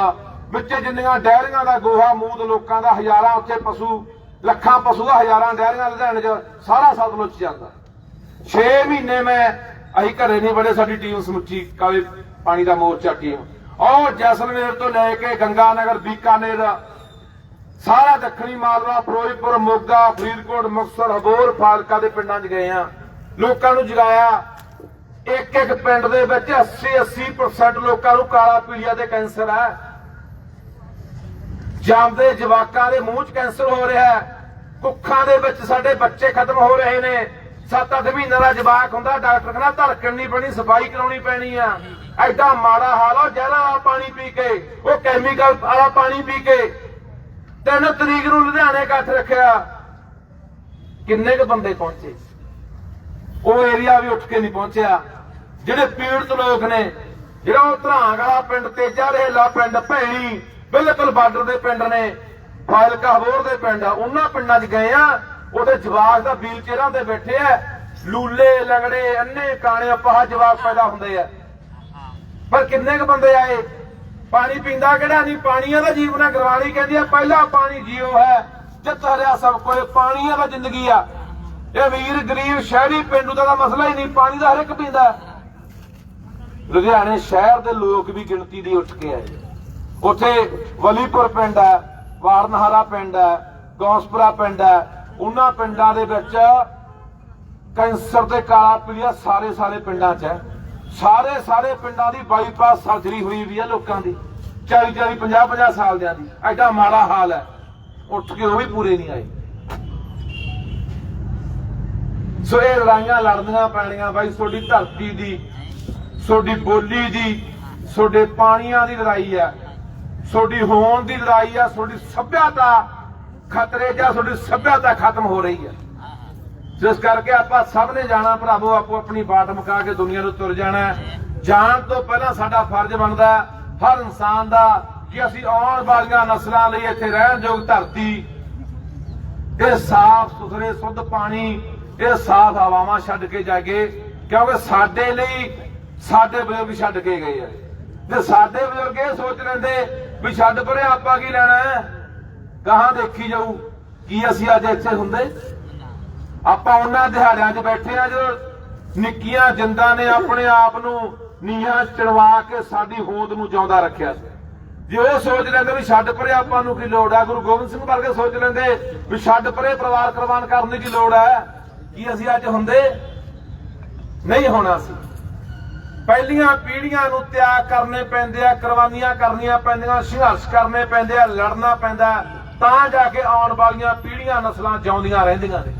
ਵਿੱਚ ਜਿੰਨੀਆਂ ਡੈਰੀਆਂ ਦਾ ਗੋਹਾ, ਮੂਦ ਲੋਕਾਂ ਦਾ, ਹਜ਼ਾਰਾਂ ਉੱਥੇ ਪਸ਼ੂ ਲੱਖਾਂ ਪਸ਼ੂ ਦਾ ਹਜ਼ਾਰਾਂ ਡੈਰੀਆਂ ਲੁਧਿਆਣੇ 'ਚ ਸਾਰਾ ਸਤਲੁਜ ਜਾਂਦਾ। 6 ਮਹੀਨੇ ਮੈਂ ਅਸੀਂ ਘਰੇ ਨਹੀਂ ਬੜੇ ਸਾਡੀ ਟੀਮ ਸਮੁੱਚੀ ਕਾਲੇ ਪਾਣੀ ਦਾ ਮੋਰਚਾ ਟੀਮ। ਔਰ ਜੈਸਲਮੇਰ ਤੋਂ ਲੈ ਕੇ ਗੰਗਾਨਗਰ, ਬੀਕਾਨੇਰ, ਸਾਰਾ ਦੱਖਣੀ ਮਾਲਵਾ, ਫਿਰੋਜ਼ਪੁਰ, ਮੋਗਾ, ਫਰੀਦਕੋਟ, ਮੁਕਤਸਰ ਹਬੋਰ ਫਾਲਕਾ ਦੇ ਪਿੰਡਾਂ 'ਚ ਗਏ ਆ ਲੋਕਾਂ ਨੂੰ ਜਗਾਇਆ। ਇੱਕ ਇੱਕ ਪਿੰਡ ਦੇ ਵਿੱਚ 80 80% ਲੋਕਾਂ ਨੂੰ ਕਾਲਾ ਪੀਲੀਆ ਦੇ ਕੈਂਸਰ ਹੈ। ਜਾਂਦੇ ਜਵਾਕਾਂ ਦੇ ਮੂੰਹ 'ਚ ਕੈਂਸਰ ਹੋ ਰਿਹਾ ਹੈ। ਕੁੱਖਾਂ ਦੇ ਵਿੱਚ ਸਾਡੇ ਬੱਚੇ ਖਤਮ ਹੋ ਰਹੇ ਨੇ। 7-8 ਮਹੀਨੇ ਦਾ ਜਵਾਕ ਹੁੰਦਾ, ਡਾਕਟਰ ਕਹਿੰਦਾ ਧੜਕਣ ਨਹੀਂ ਪੈਣੀ, ਸਫ਼ਾਈ ਕਰਾਉਣੀ ਪੈਣੀ ਆ। ਐਡਾ ਮਾੜਾ ਹਾਲ ਆ, ਜ਼ਹਿਰਾਂ ਵਾਲਾ ਪਾਣੀ ਪੀ ਕੇ, ਉਹ ਕੈਮੀਕਲ ਵਾਲਾ ਪਾਣੀ ਪੀ ਕੇ ਤਿੰਨ ਤਰੀਕ ਨੂੰ ਲੁਧਿਆਣੇ ਇਕੱਠ ਰੱਖਿਆ। ਕਿੰਨੇ ਕੁ ਬੰਦੇ ਪਹੁੰਚੇ? ਉਹ ਏਰੀਆ ਵੀ ਉੱਠ ਕੇ ਨਹੀਂ ਪਹੁੰਚਿਆ। ਜਿਹੜੇ ਪੀੜਤ ਲੋਕ ਨੇ, ਜਿਹੜਾ ਉਹ ਧਰਾਂਗ ਵਾਲਾ ਪਿੰਡ, ਤੇਜਾ ਰਹੇਲਾ ਪਿੰਡ, ਭੈਣੀ ਬਿਲਕੁਲ ਬਾਰਡਰ ਦੇ ਪਿੰਡ ਨੇ, ਫਾਜ਼ਿਲਕਾ ਹਬੋਰ ਦੇ ਪਿੰਡ ਆ, ਉਹਨਾਂ ਪਿੰਡਾਂ 'ਚ ਗਏ ਆ, ਉਹਦੇ ਜਵਾਕ ਦਾ ਵੀਲ ਚੇਅਰਾਂ ਤੇ ਬੈਠੇ ਆ, ਲੂਲੇ, ਲੰਗੜੇ, ਅੰਨੇ ਕਾਣੇ ਅਪਾਹ ਜਵਾਕ ਪੈਦਾ ਹੁੰਦੇ ਆ। ਪਰ ਕਿੰਨੇ ਕੁ ਬੰਦੇ ਆਏ? ਪਾਣੀ ਪੀਂਦਾ ਕਿਹੜਾ? ਨਹੀਂ, ਪਾਣੀਆਂ ਦਾ ਜੀਵਨਾ ਗਰਵਾਲੀ ਕਹਿੰਦੀ ਆ, ਪਹਿਲਾ ਪਾਣੀ ਜੀਓ ਹੈ ਜਿੱਤ ਹਰਿਆ ਸਭ ਕੋਲੇ, ਪਾਣੀਆਂ ਦਾ ਜ਼ਿੰਦਗੀ ਆ। ਇਹ ਵੀਰ ਗਰੀਬ, ਸ਼ਹਿਰੀ ਪਿੰਡੂ ਦਾ ਮਸਲਾ ਹੀ ਨਹੀਂ, ਪਾਣੀ ਦਾ ਹਰ ਇੱਕ ਪੀਂਦਾ। ਲੁਧਿਆਣੇ ਸ਼ਹਿਰ ਦੇ ਲੋਕ ਵੀ ਗਿਣਤੀ ਦੀ ਉੱਠ ਕੇ ਆਏ। ਉੱਥੇ ਵਲੀਪੁਰ ਪਿੰਡ ਹੈ, ਵਾਰਨਹਾਰਾ ਪਿੰਡ ਹੈ, ਗੌਸਪੁਰਾ ਪਿੰਡ ਹੈ। ਉਹਨਾਂ ਪਿੰਡਾਂ ਦੇ ਵਿੱਚ ਕੈਂਸਰ ਤੇ ਕਾਲਾ ਪੀਲੀਆ ਸਾਰੇ ਸਾਰੇ ਪਿੰਡਾਂ 'ਚ ਹੈ। ਸਾਰੇ ਸਾਰੇ ਪਿੰਡਾਂ ਦੀ ਬਾਈਪਾਸ ਸਰਜਰੀ ਹੋਈ ਵੀ ਹੈ ਲੋਕਾਂ ਦੀ। 40 40 50 50 ਸਾਲ ਦਿਆਂ ਦੀ। ਐਡਾ ਮਾੜਾ ਹਾਲ ਹੈ। ਉੱਠ ਕੇ ਉਹ ਵੀ ਪੂਰੇ ਨਹੀਂ ਆਏ। ਸੋ ਇਹ ਲੜਾਈਆਂ ਲੜਨੀਆਂ ਪੈਣੀਆਂ ਬਾਈ, ਤੁਹਾਡੀ ਧਰਤੀ ਦੀ, ਤੁਹਾਡੀ ਬੋਲੀ ਦੀ, ਤੁਹਾਡੇ ਪਾਣੀਆਂ ਦੀ ਲੜਾਈ ਹੈ। ਤੁਹਾਡੀ ਹੋਣ ਦੀ ਲੜਾਈ ਆ, ਤੁਹਾਡੀ ਸੱਭਿਅਤਾ ਖਤਰੇ ਜਾਂ ਤੁਹਾਡੀ ਸੱਭਿਅਤਾ ਖਤਮ ਹੋ ਰਹੀ ਆ। ਜਿਸ ਕਰਕੇ ਆਪਾਂ ਸਭ ਨੇ ਜਾਣਾ, ਭਰਾਵੋ, ਆਪੋ ਆਪਣੀ ਬਾਟ ਮੁਕਾ ਕੇ ਦੁਨੀਆ ਨੂੰ ਤੁਰ ਜਾਣਾ ਜਾਣ ਤੋਂ ਪਹਿਲਾਂ ਸਾਡਾ ਫਰਜ਼ ਬਣਦਾ ਹਰ ਇਨਸਾਨ ਦਾ ਕਿ ਅਸੀਂ ਆਉਣ ਵਾਲੀਆਂ ਨਸਲਾਂ ਲਈ ਇੱਥੇ ਰਹਿਣ ਯੋਗ ਧਰਤੀ। ਇਹ ਸਾਫ਼ ਸੁਥਰੇ, ਸੁੱਧ ਪਾਣੀ, ਇਹ ਸਾਫ਼ ਹਵਾਵਾਂ ਛੱਡ ਕੇ ਜਾਗੇ ਕਿਉਂਕਿ ਸਾਡੇ ਲਈ ਸਾਡੇ ਬਜ਼ੁਰਗ ਛੱਡ ਕੇ ਗਏ ਆ। ਤੇ ਸਾਡੇ ਬਜ਼ੁਰਗ ਇਹ ਸੋਚ ਲੈਂਦੇ ਵੀ ਛੱਡ ਪਰੇ ਆਪਾਂ ਕੀ ਲੈਣਾ ਹੈ? ਕਹਾਂ ਦੇਖੀ ਜਾਊ? ਕੀ ਅਸੀਂ ਅੱਜ ਇੱਥੇ ਹੁੰਦੇ? ਆਪਾਂ ਉਹਨਾਂ ਦਿਹਾੜਿਆਂ 'ਚ ਬੈਠੇ ਆ ਜਦੋਂ ਨਿੱਕੀਆਂ ਜਿੰਦਾਂ ਨੇ ਆਪਣੇ ਆਪ ਨੂੰ ਨੀਹਾਂ ਚੜਵਾ ਕੇ ਸਾਡੀ ਹੋਂਦ ਨੂੰ ਜਿਉਂਦਾ ਰੱਖਿਆ ਸੀ। ਜੇ ਉਹ ਸੋਚ ਲੈਂਦੇ ਵੀ ਛੱਡ ਪਰੇ ਆਪਾਂ ਨੂੰ ਕੀ ਲੋੜ ਆ ਗੁਰੂ ਗੋਬਿੰਦ ਸਿੰਘ ਵਰਗੇ ਸੋਚ ਲੈਂਦੇ ਵੀ ਛੱਡ ਪਰੇ ਪਰਿਵਾਰ ਕੁਰਬਾਨ ਕਰਨ ਦੀ ਕੀ ਲੋੜ ਹੈ? ਕੀ ਅਸੀਂ ਅੱਜ ਹੁੰਦੇ? ਨਹੀਂ ਹੋਣਾ ਸੀ। ਪਹਿਲੀਆਂ ਪੀੜ੍ਹੀਆਂ ਨੂੰ ਤਿਆਗ ਕਰਨੇ ਪੈਂਦੇ ਆ, ਕੁਰਬਾਨੀਆਂ ਕਰਨੀਆਂ ਪੈਂਦੀਆਂ, ਸੰਘਰਸ਼ ਕਰਨੇ ਪੈਂਦੇ ਆ, ਲੜਨਾ ਪੈਂਦਾ ਤਾਂ ਜਾ ਕੇ ਆਉਣ ਵਾਲੀਆਂ ਪੀੜ੍ਹੀਆਂ ਨਸਲਾਂ ਜਿਉਂਦੀਆਂ ਰਹਿੰਦੀਆਂ ਨੇ।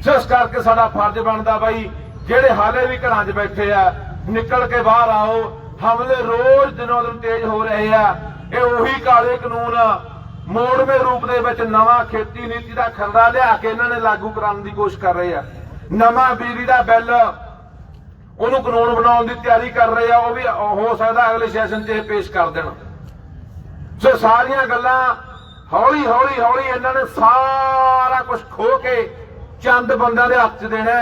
ਜਿਸ ਕਰਕੇ ਸਾਡਾ ਫਰਜ਼ ਬਣਦਾ ਬਾਈ, ਜਿਹੜੇ ਹਾਲੇ ਵੀ ਘਰਾਂ 'ਚ ਬੈਠੇ ਆ, ਨਿਕਲ ਕੇ ਬਾਹਰ ਆਓ, ਹਮਲੇ ਰੋਜ਼ ਦਿਨੋਂ ਦਿਨ ਤੇਜ਼ ਹੋ ਰਹੇ ਆ। ਇਹ ਉਹੀ ਕਾਲੇ ਕਾਨੂੰਨ ਮੋੜਵੇਂ ਰੂਪ ਦੇ ਵਿੱਚ ਨਵਾਂ ਖੇਤੀ ਨੀਤੀ ਦਾ ਖਰੜਾ ਲਿਆ ਕੇ ਇਹਨਾਂ ਨੇ ਲਾਗੂ ਕਰਾਉਣ ਦੀ ਕੋਸ਼ਿਸ਼ ਕਰ ਰਹੇ ਆ। ਨਵਾਂ ਬਿਜਲੀ ਦਾ ਬਿੱਲ ਉਹਨੂੰ ਕਾਨੂੰਨ ਬਣਾਉਣ ਦੀ ਤਿਆਰੀ ਕਰ ਰਹੇ ਆ, ਉਹ ਵੀ ਹੋ ਸਕਦਾ ਅਗਲੇ ਸੈਸ਼ਨ 'ਚ ਇਹ ਪੇਸ਼ ਕਰ ਦੇਣ। ਸੋ ਸਾਰੀਆਂ ਗੱਲਾਂ ਹੌਲੀ ਹੌਲੀ ਹੌਲੀ ਇਹਨਾਂ ਨੇ ਸਾਰਾ ਕੁਝ ਖੋ ਕੇ ਚੰਦ ਬੰਦਿਆਂ ਦੇ ਹੱਥ 'ਚ ਦੇਣਾ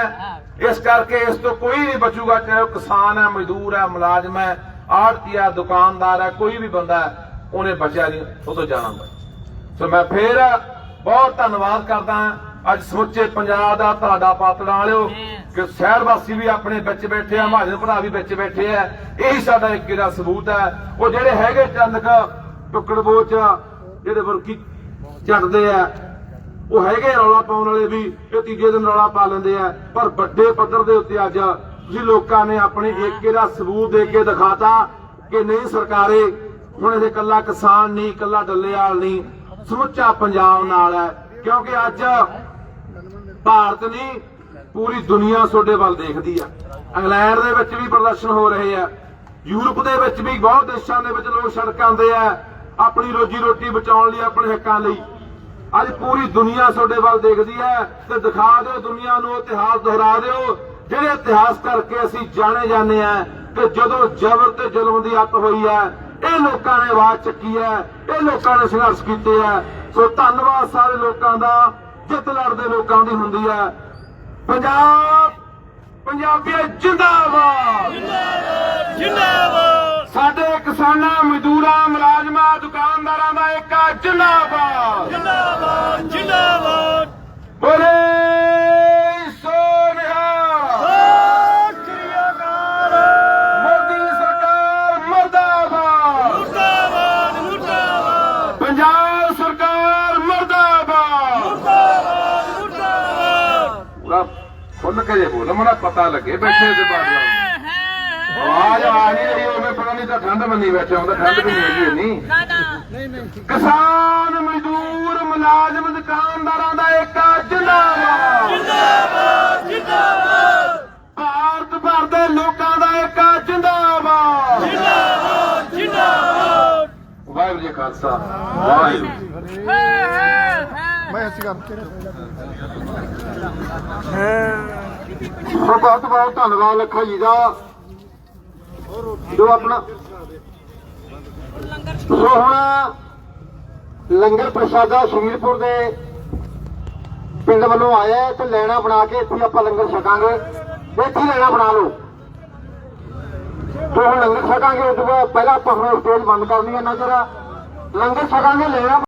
ਇਸ ਕਰਕੇ ਇਸ ਤੋਂ ਕੋਈ ਨਹੀਂ ਬਚੂਗਾ, ਚਾਹੇ ਉਹ ਕਿਸਾਨ ਹੈ, ਮਜ਼ਦੂਰ ਹੈ, ਮੁਲਾਜ਼ਮ ਹੈ ਆੜਤੀਆ ਦੁਕਾਨਦਾਰ ਹੈ, ਕੋਈ ਵੀ ਬੰਦਾ ਉਹਨੇ ਬਚਿਆ ਨਹੀਂ, ਉਹ ਤੋਂ ਜਾਣਾ ਹੁੰਦਾ। ਸੋ ਮੈਂ ਫੇਰ ਬਹੁਤ ਧੰਨਵਾਦ ਕਰਦਾ ਹਾਂ। ਅੱਜ ਸਮੁੱਚੇ ਪੰਜਾਬ ਦਾ ਤੁਹਾਡਾ ਪਾਤੜਾਂ ਵਾਲਿਓ ਕਿ ਸ਼ਹਿਰ ਵਾਸੀ ਵੀ ਆਪਣੇ ਵਿੱਚ ਬੈਠੇ ਆ ਮਹਾਜਨ ਭਰਾ ਵੀ ਵਿੱਚ ਬੈਠੇ ਆ ਇਹੀ ਸਾਡਾ ਇੱਕ ਦਾ ਸਬੂਤ ਹੈ। ਉਹ ਜਿਹੜੇ ਹੈਗੇ ਚੰਦਕ ਟੁਕੜ ਬੋਚ ਜਿਹੜੇ ਵਰਕੀ ਝੜਦੇ ਆ ਉਹ ਹੈਗੇ ਰੌਲਾ ਪਾਉਣ ਵਾਲੇ ਵੀ ਇਹ ਤੀਜੇ ਦਿਨ ਰੌਲਾ ਪਾ ਲੈਂਦੇ ਆ। ਪਰ ਵੱਡੇ ਪੱਧਰ ਦੇ ਉੱਤੇ ਅੱਜ ਤੁਸੀਂ ਲੋਕਾਂ ਨੇ ਆਪਣੇ ਏਕੇ ਦਾ ਸਬੂਤ ਦੇ ਕੇ ਦਿਖਾਤਾ ਕਿ ਨਹੀਂ ਸਰਕਾਰੇ ਹੁਣ ਇਹ ਇਕੱਲਾ ਕਿਸਾਨ ਨਹੀਂ ਇਕੱਲਾ ਡੱਲੇਵਾਲ ਨਹੀਂ ਸਮੁੱਚਾ ਪੰਜਾਬ ਨਾਲ ਹੈ। ਕਿਉਂਕਿ ਅੱਜ ਭਾਰਤ ਨਹੀਂ, ਪੂਰੀ ਦੁਨੀਆ ਤੁਹਾਡੇ ਵੱਲ ਦੇਖਦੀ ਆ। ਇੰਗਲੈਂਡ ਦੇ ਵਿੱਚ ਵੀ ਪ੍ਰਦਰਸ਼ਨ ਹੋ ਰਹੇ ਆ। ਯੂਰਪ ਦੇ ਵਿੱਚ ਵੀ ਬਹੁਤ ਦੇਸ਼ਾਂ ਦੇ ਵਿੱਚ ਲੋਕ ਸੜਕਾਂ ਤੇ ਆ। ਆਪਣੀ ਰੋਜੀ ਰੋਟੀ ਬਚਾਉਣ ਲਈ, ਆਪਣੇ ਹੱਕਾਂ ਲਈ। ਅੱਜ ਪੂਰੀ ਦੁਨੀਆ ਤੁਹਾਡੇ ਵੱਲ ਦੇਖਦੀ ਹੈ ਤੇ ਦਿਖਾ ਦਿਓ ਦੁਨੀਆ ਨੂੰ, ਇਤਿਹਾਸ ਦੁਹਰਾ ਦਿਓ। ਜਿਹੜੇ ਇਤਿਹਾਸ ਕਰਕੇ ਅਸੀਂ ਜਾਣੇ ਜਾਂਦੇ ਆ ਕਿ ਜਦੋਂ ਜ਼ਬਰ ਤੇ ਜ਼ੁਲਮ ਦੀ ਅੱਤ ਹੋਈ ਹੈ ਇਹ ਲੋਕਾਂ ਨੇ ਆਵਾਜ਼ ਚੱਕੀ ਹੈ ਇਹ ਲੋਕਾਂ ਨੇ ਸੰਘਰਸ਼ ਕੀਤੇ ਹੈ ਸੋ ਧੰਨਵਾਦ ਸਾਰੇ ਲੋਕਾਂ ਦਾ। ਜਿੱਤ ਲੜਦੇ ਲੋਕਾਂ ਦੀ ਹੁੰਦੀ ਹੈ। ਪੰਜਾਬ ਪੰਜਾਬੀਅਤ ਜਿੰਦਾਬਾਦ। ਜਿੰਦਾਬਾਦ ਸਾਡੇ ਕਿਸਾਨਾਂ ਮਜ਼ਦੂਰਾਂ ਮੁਲਾਜ਼ਮਾਂ ਦੁਕਾਨਦਾਰਾਂ ਦਾ ਏਕਾ ਜਿੰਦਾਬਾਦ ਜਿੰਦਾਬਾਦ। ਕੇ ਜੇ ਬੋਲ। ਮਨਾ ਪਤਾ ਲੱਗੇ ਬੈਠੇ ਤੇ ਬਾਅਦ ਆਵਾਜ਼ ਆ ਨਹੀਂ ਰਹੀ ਉਹਨੇ ਪਤਾ ਨਹੀਂ ਤਾਂ ਠੰਡ ਮੰਨੀ ਬੈਠੇ ਹੁੰਦਾ ਠੰਡ ਵੀ ਨਹੀਂ ਹੈਗੀ ਨਹੀਂ ਨਾ ਨਾ। ਨਹੀਂ ਨਹੀਂ ਕਿਸਾਨ ਮਜ਼ਦੂਰ ਮੁਲਾਜ਼ਮ ਦੁਕਾਨਦਾਰਾਂ ਦਾ ਏਕਾ ਜਿੰਦਾਬਾਦ। ਜਿੰਦਾਬਾਦ ਜਿੰਦਾਬਾਦ। ਭਾਰਤ ਭਰ ਦੇ ਲੋਕਾਂ ਦਾ ਏਕਾ ਜਿੰਦਾਬਾਦ। ਜਿੰਦਾਬਾਦ ਜਿੰਦਾਬਾਦ। ਵਾਹਿਗੁਰੂ ਜੀ ਖਾਲਸਾ। ਵਾਹਿਗੁਰੂ। ਮੈਂ ਅਸੀਂ ਕਰ ਸੋ ਬਹੁਤ ਬਹੁਤ ਧੰਨਵਾਦ ਲੱਖਾ ਜੀ ਦਾ। ਜੋ ਆਪਣਾ ਸੋ ਹੁਣ ਲੰਗਰ ਪ੍ਰਸ਼ਾਦਾ ਸ਼ਹੀਦਪੁਰ ਦੇ ਪਿੰਡ ਵੱਲੋਂ ਆਇਆ ਤੇ ਲੈਣਾ ਬਣਾ ਕੇ ਇੱਥੇ ਆਪਾਂ ਲੰਗਰ ਛਕਾਂਗੇ। ਇੱਥੇ ਲੈਣਾ ਬਣਾ ਲਓ। ਸੋ ਹੁਣ ਲੰਗਰ ਛਕਾਂਗੇ, ਉਸ ਤੋਂ ਬਾਅਦ ਪਹਿਲਾਂ ਆਪਾਂ ਹੁਣ ਸਟੇਜ ਬੰਦ ਕਰਨੀ ਹੈ। ਨਜ਼ਰ ਲੰਗਰ ਛਕਾਂਗੇ, ਲੈਣਾ